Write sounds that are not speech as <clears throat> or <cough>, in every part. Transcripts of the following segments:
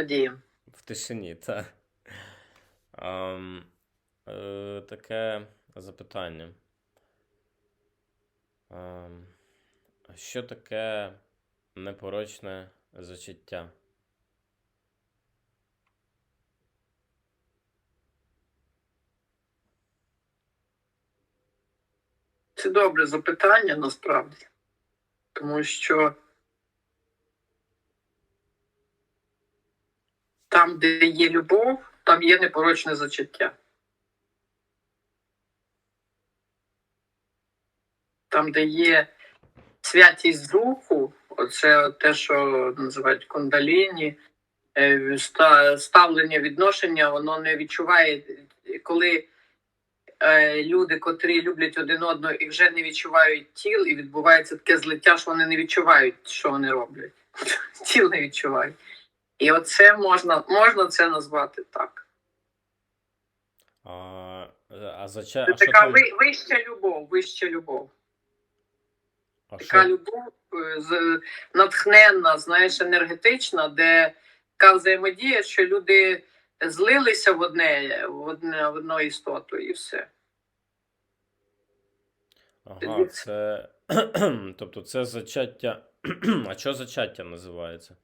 тоді. В тишині, так. Ем, е, таке запитання. А що таке непорочне зачуття? Це добре запитання насправді. Тому що там, де є любов, там є непорочне зачуття. Там, де є святість духу, оце те, що називають кондаліні, е, ставлення відношення, воно не відчуває, коли е, люди, котрі люблять один одного і вже не відчувають тіл, і відбувається таке злиття, що вони не відчувають, що вони роблять. <laughs> Тіл не відчувають. І оце можна, можна це назвати так. А, а, зача... Це а така то- ви- вища любов, вища любов. а Така що- любов е, з- натхненна, знаєш, енергетична, де така взаємодія, що люди злилися в одне, в одне в одну істоту, і все. Ага, це. <clears throat> Тобто це зачаття. <clears throat> А що зачаття називається?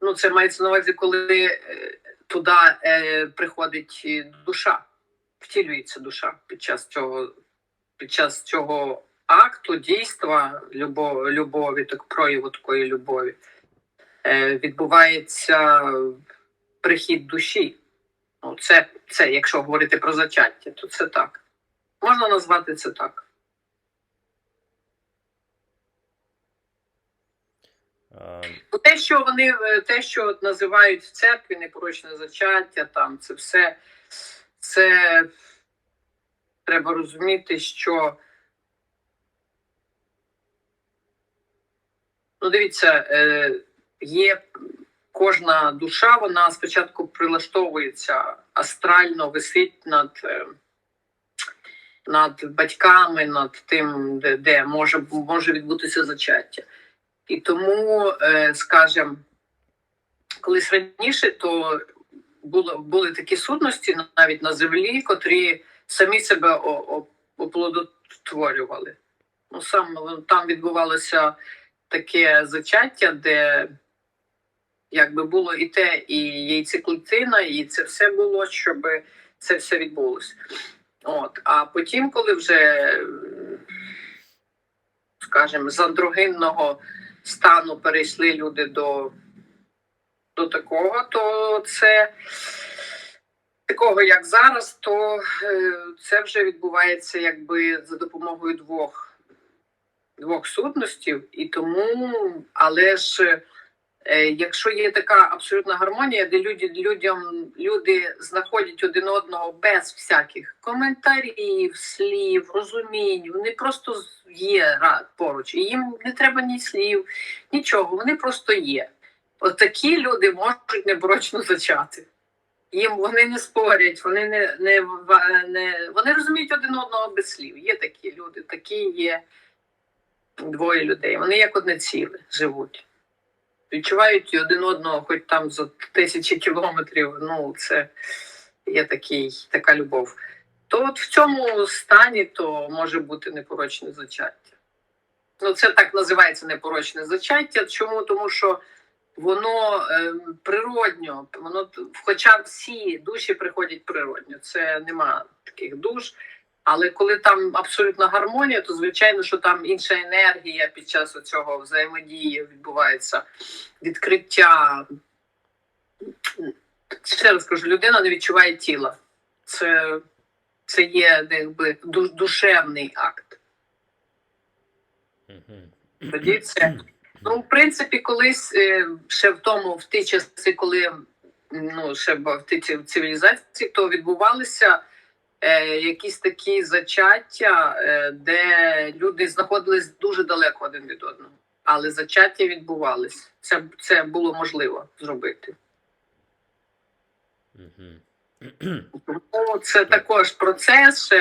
Ну, це мається на увазі, коли е, туди е, приходить душа, втілюється душа під час цього, під час цього акту, дійства, любов, любові, так прояву такої любові. Е, відбувається прихід душі. Ну, це, це, якщо говорити про зачаття, то це так. Можна назвати це так. Ну, Те, що вони е, те, що називають в церкві непорочне зачаття, там це все це треба розуміти, що ну дивіться, е, є кожна душа, вона спочатку прилаштовується астрально, висить над. е, Над батьками, над тим, де, де може, може відбутися зачаття. І тому, е, скажімо, колись раніше, то було, були такі сутності навіть на землі, котрі самі себе оплодотворювали. Ну, сам там відбувалося таке зачаття, де якби було і те, і яйцеклітина, і це все було, щоб це все відбулося. От. А потім, коли вже, скажімо, з андрогинного стану перейшли люди до, до такого, то це такого, як зараз, то е, це вже відбувається якби за допомогою двох, двох сутностів. І тому, але ж якщо є така абсолютна гармонія, де люди, людям, люди знаходять один одного без всяких коментарів, слів, розумінь, вони просто є поруч, і їм не треба ні слів, нічого, вони просто є. От такі люди можуть неборочно зачати. Їм вони не спорять, вони не, не, не вони розуміють один одного без слів. Є такі люди, такі є двоє людей. Вони як одне ціле живуть. Відчувають один одного, хоч там за тисячі кілометрів. Ну, це є такий, така любов. То от в цьому стані то може бути непорочне зачаття. Ну, це так називається непорочне зачаття. Чому? Тому що воно ем, природньо, воно хоча всі душі приходять природньо. Це нема таких душ. Але коли там абсолютна гармонія, то звичайно, що там інша енергія під час цього взаємодії відбувається відкриття. Ще раз кажу, людина не відчуває тіла. Це, це є якби ду- душевний акт. Тоді це ну, в принципі, колись е, ще в тому, в ті часи, коли ну ще в цивілізації, то відбувалися якісь такі зачаття, е, де люди знаходились дуже далеко один від одного. Але зачаття відбувались. Це, це було можливо зробити. Тому це також процес,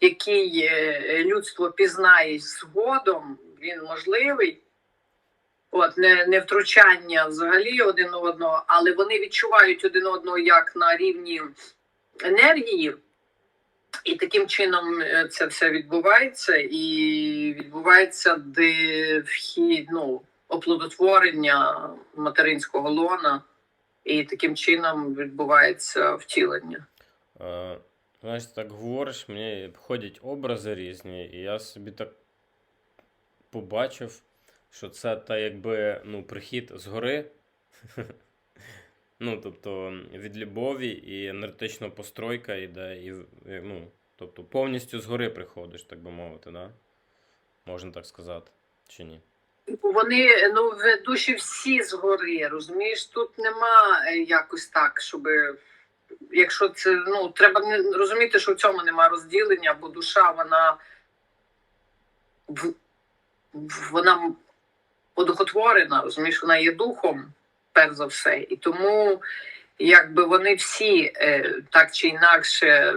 який е, людство пізнає згодом, він можливий. От не, не втручання взагалі один одного, але вони відчувають один одного як на рівні енергії, і таким чином е, це все відбувається, і відбувається де вхід, ну, оплодотворення материнського лона, і таким чином відбувається втілення. Е, знаєш, так говориш, мені ходять образи різні, і я собі так побачив, що це та якби ну, прихід згори. <laughs> Ну, тобто від любові і енергетична постройка йде, і ну, тобто повністю згори приходиш, так би мовити, да? Можна так сказати, чи ні? Вони ну в душі всі згори, розумієш? Тут нема е, якось так, щоб якщо це ну треба розуміти, що в цьому нема розділення, бо душа вона вона одухотворена, розумієш, вона є духом, перш за все, і тому якби вони всі е, так чи інакше.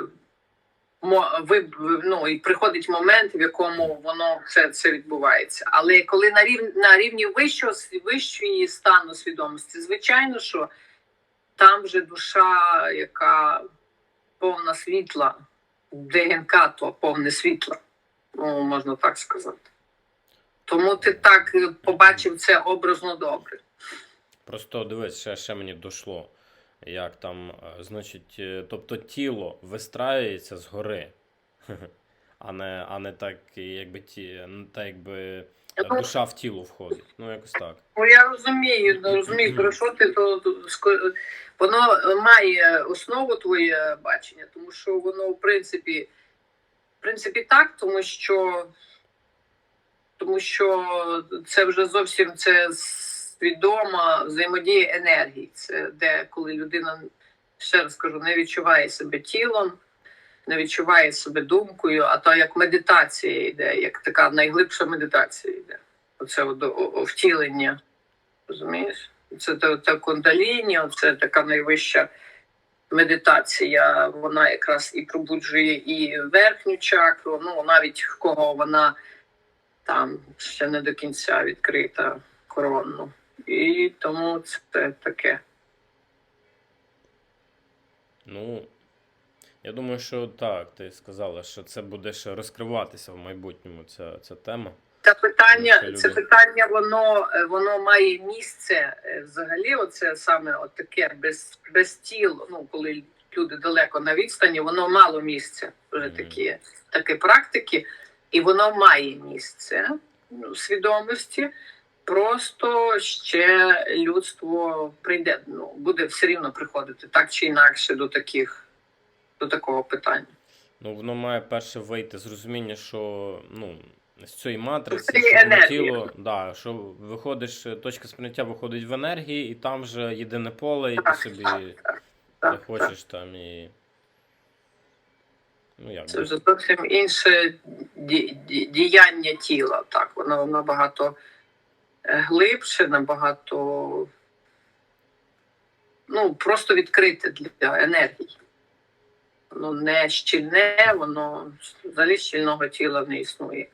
Ви, ну, і приходить момент, в якому воно це, це відбувається. Але коли на рівні, на рівні вищого вищої стану свідомості, звичайно, що там вже душа, яка повна світла, ДНК, то повне світло, ну, можна так сказати. Тому ти так е, побачив це образно добре. Просто дивись, ще, ще мені дошло. Як там, е, значить, е, тобто тіло вистраюється згори, <laughs> а не, а не так, якби ті, так, якби е, душа в тіло входить. Ну, якось так. Ну, я розумію, ну, розумію, про що ти то, то воно має основу твоє бачення, тому що воно в принципі, в принципі так, тому що тому що це вже зовсім це свідома взаємодія енергії. Це де коли людина, ще раз кажу, не відчуває себе тілом, не відчуває себе думкою, а то як медитація йде, як така найглибша медитація йде. Оце о- о- втілення. Розумієш? Це та, та кундаліні, це така найвища медитація. Вона якраз і пробуджує і верхню чакру, ну навіть в кого вона там ще не до кінця відкрита коронну. І тому це таке. Ну, я думаю, що так, ти сказала, що це буде ще розкриватися в майбутньому, ця, ця тема. Це питання, Це це питання, воно, е, воно має місце е, взагалі. Оце саме от таке без, без тіл. Ну коли люди далеко на відстані, воно мало місця. Вже такі, такі практики, і воно має місце ну, свідомості. Просто ще людство прийде, ну буде все рівно приходити так чи інакше до таких до такого питання. Ну, воно має перше вийти з розуміння, що ну, з цієї матриці, що тіло, да, що виходиш, точка сприйняття виходить в енергії, і там вже єдине поле, і ти собі так, так, так, хочеш там і. Ну, як Це вже зовсім інше ді- ді- діяння тіла. Так, воно набагато глибше, набагато ну, просто відкрите для енергії. Воно не щільне, воно взагалі щільного тіла не існує.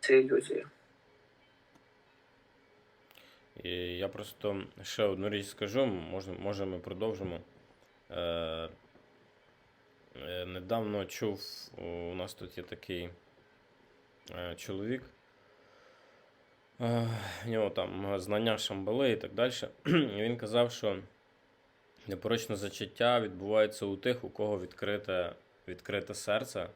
Це ілюзія. І я просто ще одну річ скажу, може, може ми продовжимо. Е, е, недавно чув, у нас тут є такий е, чоловік. В нього там знання шамбали і так далі. Він казав, що непорочне зачаття відбувається у тих, у кого відкрите, відкрите серце.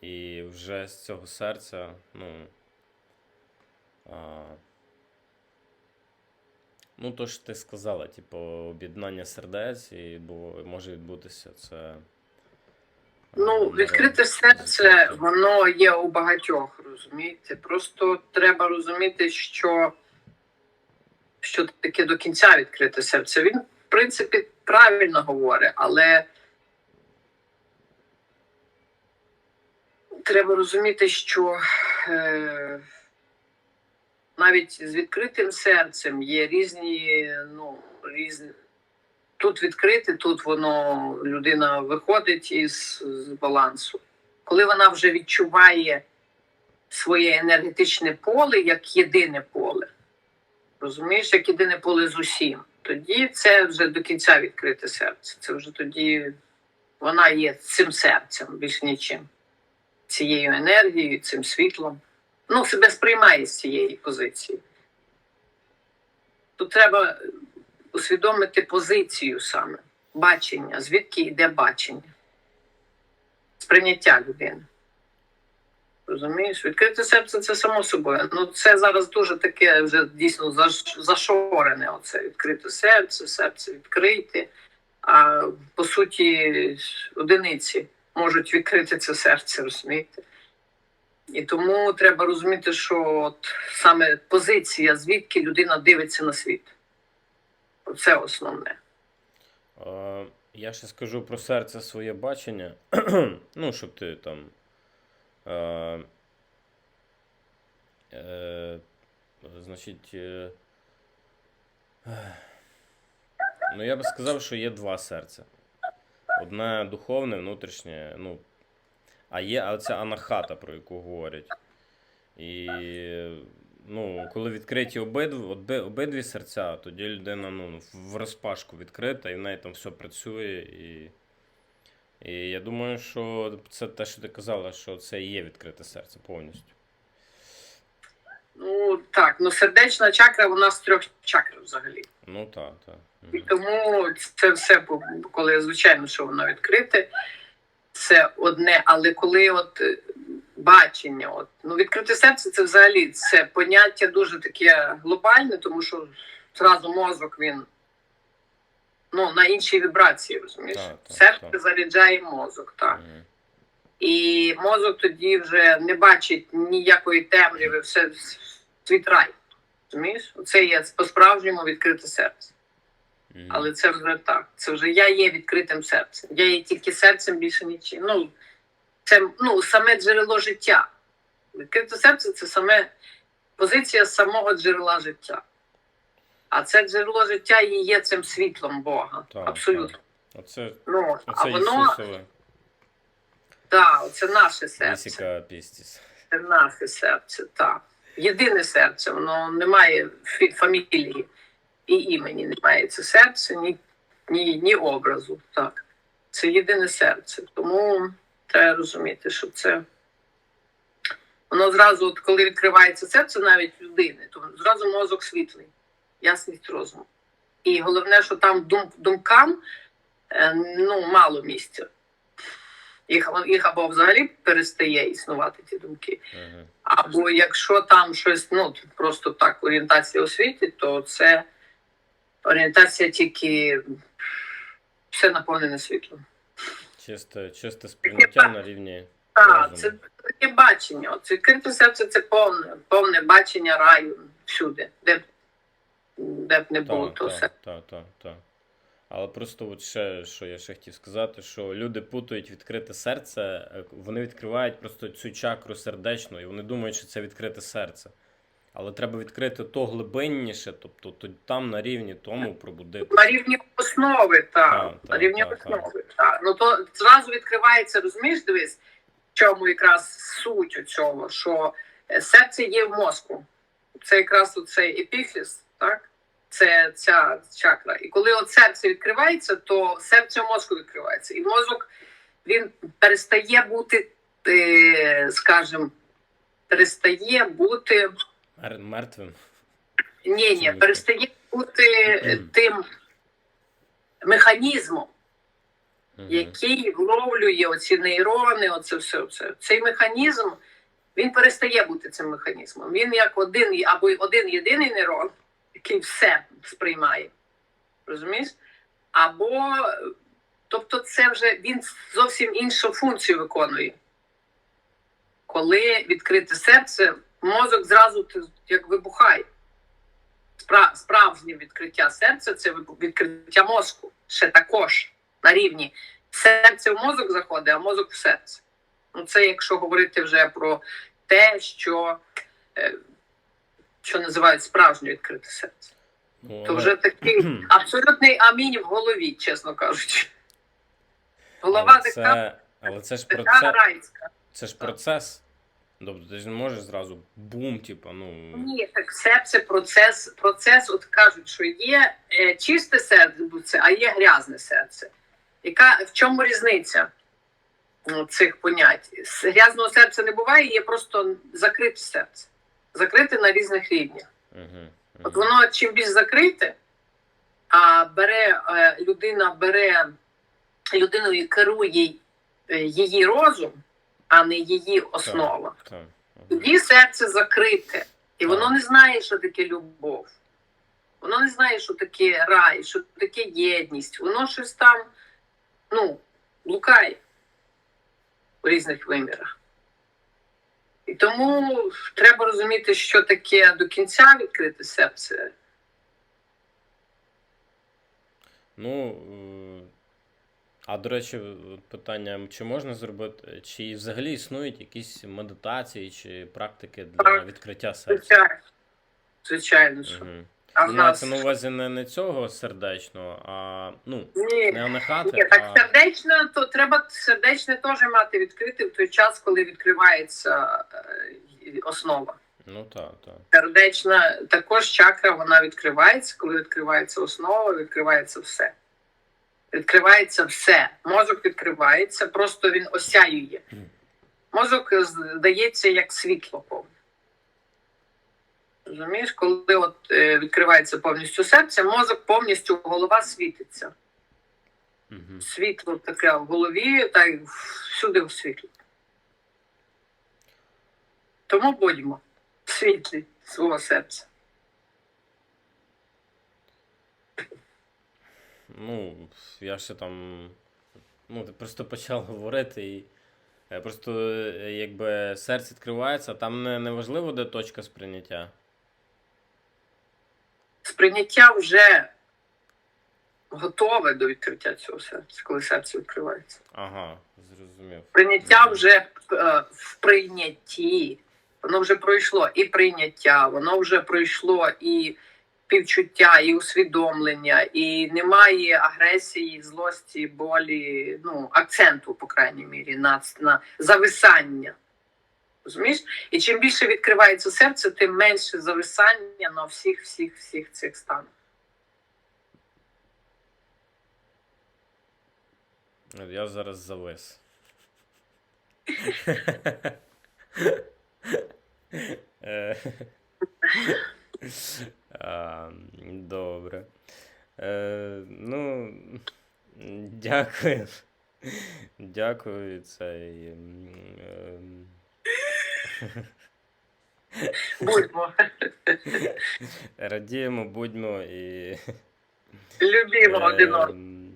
І вже з цього серця, ну. А, Ну, то ж ти сказала, типу, об'єднання сердець і може відбутися це. Ну, відкрите серце, воно є у багатьох, розумієте? Просто треба розуміти, що, що таке до кінця відкрите серце. Він, в принципі, правильно говорить, але треба розуміти, що е, навіть з відкритим серцем є різні, ну, різні. Тут відкрите, тут воно людина виходить із з балансу. Коли вона вже відчуває своє енергетичне поле як єдине поле, Розумієш, як єдине поле з усім. Тоді це вже до кінця відкрите серце. Це вже тоді вона є цим серцем, більш нічим. Цією енергією, цим світлом. Ну, себе сприймає з цієї позиції. Тут треба усвідомити позицію саме, бачення, звідки йде бачення, сприйняття людини. Розумієш, відкрите серце це само собою. Ну це зараз дуже таке вже дійсно зашорене. Оце відкрите серце, серце відкрите. А по суті, одиниці можуть відкрити це серце, розумієте? І тому треба розуміти, що от саме позиція, звідки людина дивиться на світ. Це основне. Я ще скажу про серце своє бачення. <clears throat> ну, щоб ти там. Е, е, значить. Е, ну, я би сказав, що є два серця. Одне духовне, внутрішнє, ну. А є ця анахата, про яку говорять. І ну, коли відкриті обидві, обидві, серця, тоді людина ну, в розпашку відкрита, і в неї там все працює. І, і я думаю, що це те, що ти казала, що це і є відкрите серце повністю. Ну так, ну сердечна чакра вона з трьох чакр взагалі. Ну так, так. І тому це все, коли звичайно, що воно відкрите, це одне, але коли от бачення, от ну відкрите серце, це взагалі це поняття дуже таке глобальне, тому що зразу мозок він ну, на іншій вібрації, розумієш? Так, так, Серце так. заряджає мозок, так. Мгм. І мозок тоді вже не бачить ніякої темряви, все світ рай. Розумієш? Це є по-справжньому відкрите серце. Мгм. Але це вже так. Це вже я є відкритим серцем. Я є тільки серцем більше нічим. Ну, це ну, саме джерело життя. Відкрите серце це саме позиція самого джерела життя. А це джерело життя і є цим світлом Бога. Так, Абсолютно. Оце, Ну, а воно, Ісусове. так, це наше серце. Це наше серце, так. Єдине серце, воно не має фамілії і імені, немає це серце, ні, ні, ні образу. Так. Це єдине серце. Тому треба розуміти, що це. Воно зразу, от коли відкривається серце навіть людини, то зразу мозок світлий, ясність розуму. І головне, що там дум, думкам е, ну, мало місця. Їх, їх або взагалі перестає існувати ті думки, або якщо там щось, ну просто так, орієнтація у світі, то це орієнтація тільки все наповнене світлом. Чисте, чисте сприйняття на рівні. Так, це таке бачення. От відкрите серце це повне, повне бачення раю всюди, де, б- де б не було то все. так, так, так. Але просто от ще, що я ще хотів сказати, що люди путають відкрите серце, е, вони відкривають просто цю чакру сердечну, і вони думають, що це відкрите серце. Але треба відкрити то глибинніше, тобто то там на рівні тому пробудити. На рівні основи, так. Так, на рівні так, основи, так. Ну то зразу відкривається, розумієш, дивись, в чому якраз суть у цього, що е, серце є в мозку. Це якраз оцей епіфіс, так? Це ця чакра. І коли от серце відкривається, то серце в мозку відкривається. І мозок він перестає бути, е, скажімо, перестає бути. Мер- Мертвим. Ні, ні, перестає бути тим механізмом, який вловлює оці нейрони, оце все. Оце. Цей механізм він перестає бути цим механізмом. Він як один або один єдиний нейрон, який все сприймає. Розумієш? Або, тобто, це вже він зовсім іншу функцію виконує. Коли відкрите серце, мозок зразу як вибухає. Спра- Справжнє відкриття серця це відкриття мозку. Ще також на рівні серце в мозок заходить, а мозок в серце. Ну, це якщо говорити вже про те, що, е, що називають справжнє відкрите серце. Ну, То вже такий <clears throat> абсолютний амінь в голові, чесно кажучи. Голова але така, це, але це ж така процес. Це ж процес. Тобто ти ж не можеш зразу бум, типу, ну. Ні, так серце процес, процес, от кажуть, що є е, чисте серце, а є грязне серце. Яка в чому різниця цих понять? З Грязного серця не буває, є просто закрите серце. Закрите на різних рівнях. Угу, От воно чим більш закрите, а бере е, людина бере людиною керує е, її розум, а не її основа. Тоді серце закрите, і воно не знає, що таке любов. Воно не знає, що таке рай, що таке єдність. Воно щось там, ну, лукає у різних вимірах. І тому треба розуміти, що таке до кінця відкрите серце. Ну. А до речі, питання: чи можна зробити, чи взагалі існують якісь медитації чи практики для відкриття серця? Звичайно. Звичайно. Угу. А в нас Мається на увазі не, не цього сердечного, а ну, ні, не анахати, ні, так а сердечно, то треба сердечне теж мати відкрите в той час, коли відкривається е, основа. ну так, так. Сердечна також чакра вона відкривається, коли відкривається основа, відкривається все. Відкривається все. Мозок відкривається, просто він осяює. Мозок здається як світло повне. Розумієш, коли от е, відкривається повністю серце, мозок повністю голова світиться. Угу. Світло таке в голові, та й всюди в світлі. Тому будьмо світлі свого серця. Ну, я ще там. Ну, ти просто почав <laughs> говорити і. е, Просто е, якби серце відкривається, там не, не важливо, де точка сприйняття. Сприйняття вже готове до відкриття цього серця, коли серце відкривається. Ага, зрозумів. Прийняття вже е, в прийнятті. Воно вже пройшло і прийняття, воно вже пройшло і співчуття, і усвідомлення, і немає агресії, злості, болі, ну, акценту, по крайній мірі, на, на зависання. Розумієш? І чим більше відкривається серце, тим менше зависання на всіх, всіх, всіх цих станах. Я зараз завис. <laughs> Е, а, Добре. Е, Ну, дякую. Дякую. Цей. м, ем, Будьмо. <laughs> Радіємо, будьмо і. Любімо один одного. Ем,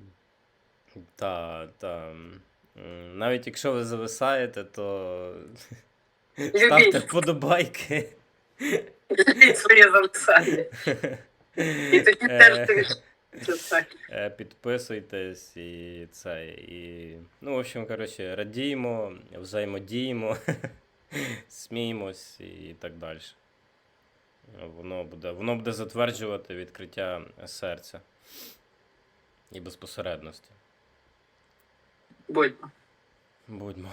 Та, та. Навіть якщо ви зависаєте, то ставте вподобайки. Своє зависання. І тоді теж Е, тобі це е, Підписуйтесь і це. І... Ну, в общем, коротше, радіємо, взаємодіємо, <laughs> сміємось і так далі. Воно буде, воно буде затверджувати відкриття серця і безпосередності. Будьмо. Будьмо.